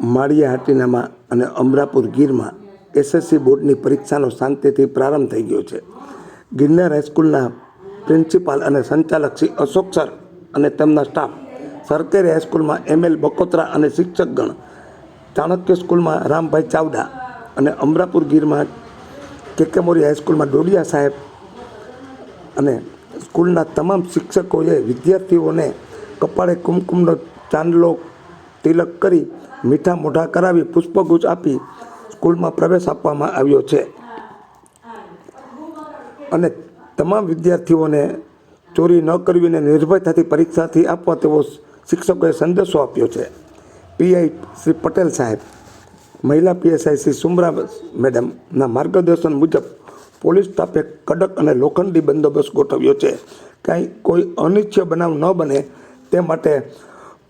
માળિયા હાટીનામાં અને અમરાપુર ગીરમાં એસએસસી બોર્ડની પરીક્ષાનો શાંતિથી પ્રારંભ થઈ ગયો છે. ગિરનાર હાઈસ્કૂલના પ્રિન્સિપાલ અને સંચાલક શ્રી અશોક સર અને તેમના સ્ટાફ, સરકારી હાઈસ્કૂલમાં એમએલ બકોત્રા અને શિક્ષકગણ, ચાણક્ય સ્કૂલમાં રામભાઈ ચાવડા અને અમરાપુર ગીરમાં કેકેમોરી હાઈસ્કૂલમાં ડોડિયા સાહેબ અને સ્કૂલના તમામ શિક્ષકોએ વિદ્યાર્થીઓને કપાળે કુમકુમનો ચાંદલો તિલક કરી મીઠા મોઢા કરાવી પુષ્પગુચ્છ આપી સ્કૂલમાં પ્રવેશ આપવામાં આવ્યો છે. અને તમામ વિદ્યાર્થીઓને ચોરી ન કરવી અને નિર્ભયતાથી પરીક્ષાથી આપવા તેવો શિક્ષકોએ સંદેશો આપ્યો છે. પીઆઈ શ્રી પટેલ સાહેબ, મહિલા પીએસઆઈ શ્રી સુમરા મેડમના માર્ગદર્શન મુજબ પોલીસ સ્ટાફે કડક અને લોખંડી બંદોબસ્ત ગોઠવ્યો છે. કાંઈ કોઈ અનિચ્છ બનાવ ન બને તે માટે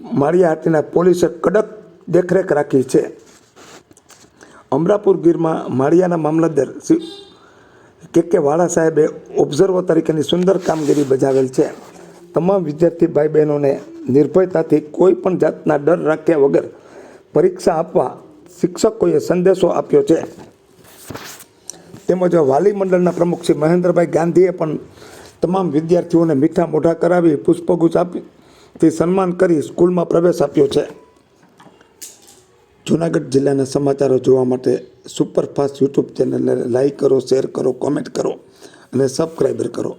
માળિયા હાટીના પોલીસે કડક દેખરેખ રાખી છે. અમરાપુર ગીરમાં માળિયાના મામલતદાર કે કે વાળા સાહેબે ઓબ્ઝર્વર તરીકેની સુંદર કામગીરી બજાવેલ છે. તમામ વિદ્યાર્થી ભાઈ બહેનોને નિર્ભયતાથી કોઈ પણ જાતના ડર રાખ્યા વગર પરીક્ષા આપવા શિક્ષકોએ સંદેશો આપ્યો છે. તેમજ વાલી મંડળના પ્રમુખ શ્રી મહેન્દ્રભાઈ ગાંધીએ પણ તમામ વિદ્યાર્થીઓને મીઠા મોઢા કરાવી પુષ્પગુચ્છ આપી થી સન્માન કરી સ્કૂલમાં પ્રવેશ આપ્યો છે. જૂનાગઢ જિલ્લાના સમાચારો જોવા માટે સુપરફાસ્ટ યુટ્યુબ ચેનલને લાઈક કરો શેર કરો કોમેન્ટ કરો અને સબસ્ક્રાઈબર કરો.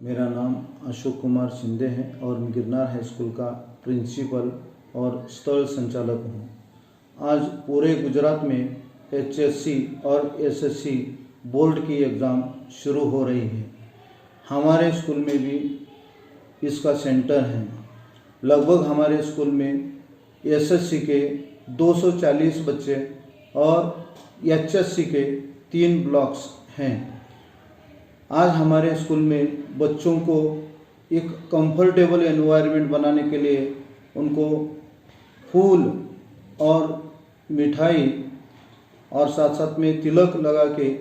मेरा नाम अशोक कुमार शिंदे है और मैं गिरनार हाई स्कूल का प्रिंसिपल और स्थल संचालक हूँ। आज पूरे गुजरात में एचएससी और एसएससी बोर्ड की एग्ज़ाम शुरू हो रही है। हमारे स्कूल में भी इसका सेंटर है। लगभग हमारे स्कूल में एसएससी के 240 बच्चे और एचएससी के तीन ब्लॉक्स हैं। आज हमारे स्कूल में बच्चों को एक कंफर्टेबल एनवायरनमेंट बनाने के लिए उनको फूल और मिठाई और साथ साथ में तिलक लगा के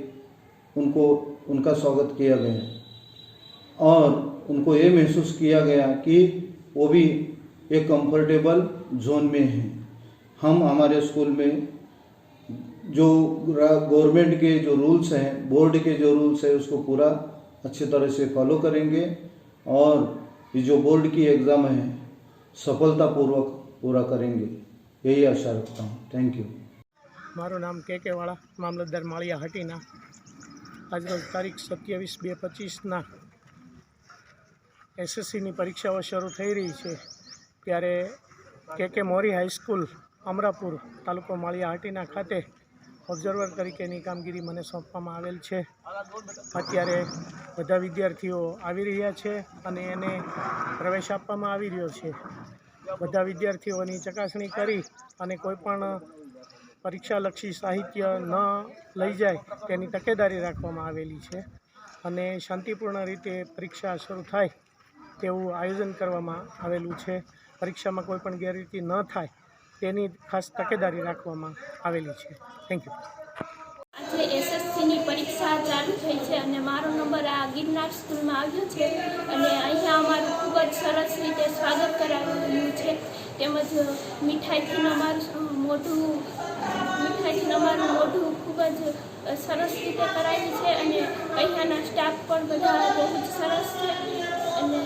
उनको, उनका स्वागत किया गया। और उनको ये महसूस किया गया कि वो भी एक कंफर्टेबल जोन में हैं। हम हमारे स्कूल में जो गवर्नमेंट के जो रूल्स हैं बोर्ड के जो रूल्स है उसको पूरा अच्छी तरह से फॉलो करेंगे और ये जो बोर्ड की एग्ज़ाम है सफलतापूर्वक पूरा करेंगे यही आशा रखता हूँ थैंक यू મારું નામ કે કે વાળા મામલતદાર માળિયા હટીના આજરોજ તારીખ સત્યાવીસ બે પચીસના એસએસસીની પરીક્ષાઓ શરૂ થઈ રહી છે ત્યારે કે કે મોરી હાઈસ્કૂલ અમરાપુર તાલુકો માળિયા હાટીના ખાતે ઓબ્ઝર્વર તરીકેની કામગીરી મને સોંપવામાં આવેલ છે. અત્યારે બધા વિદ્યાર્થીઓ આવી રહ્યા છે અને એને પ્રવેશ આપવામાં આવી રહ્યો છે. બધા વિદ્યાર્થીઓની ચકાસણી કરી અને કોઈપણ પરીક્ષાલક્ષી સાહિત્ય ન લઈ જાય તેની તકેદારી રાખવામાં આવેલી છે અને શાંતિપૂર્ણ રીતે પરીક્ષા શરૂ થાય તેવું આયોજન કરવામાં આવેલું છે. પરીક્ષામાં કોઈ પણ ગેરરીતિ ન થાય તેની ખાસ તકેદારી રાખવામાં આવેલી છે. થેન્ક યુ આજે એસએસસીની પરીક્ષા ચાલુ થઈ છે અને મારો નંબર આ ગિરનાર સ્કૂલમાં આવ્યો છે અને અહીંયા અમારું ખૂબ જ સરસ રીતે સ્વાગત કરાવ્યું છે. તેમજ મીઠાઈથી અમારું મોઢું, મીઠાઈથી અમારું મોઢું ખૂબ જ સરસ રીતે કરાયું છે અને અહીંયાના સ્ટાફ પણ બધા બહુ જ સરસ છે. અને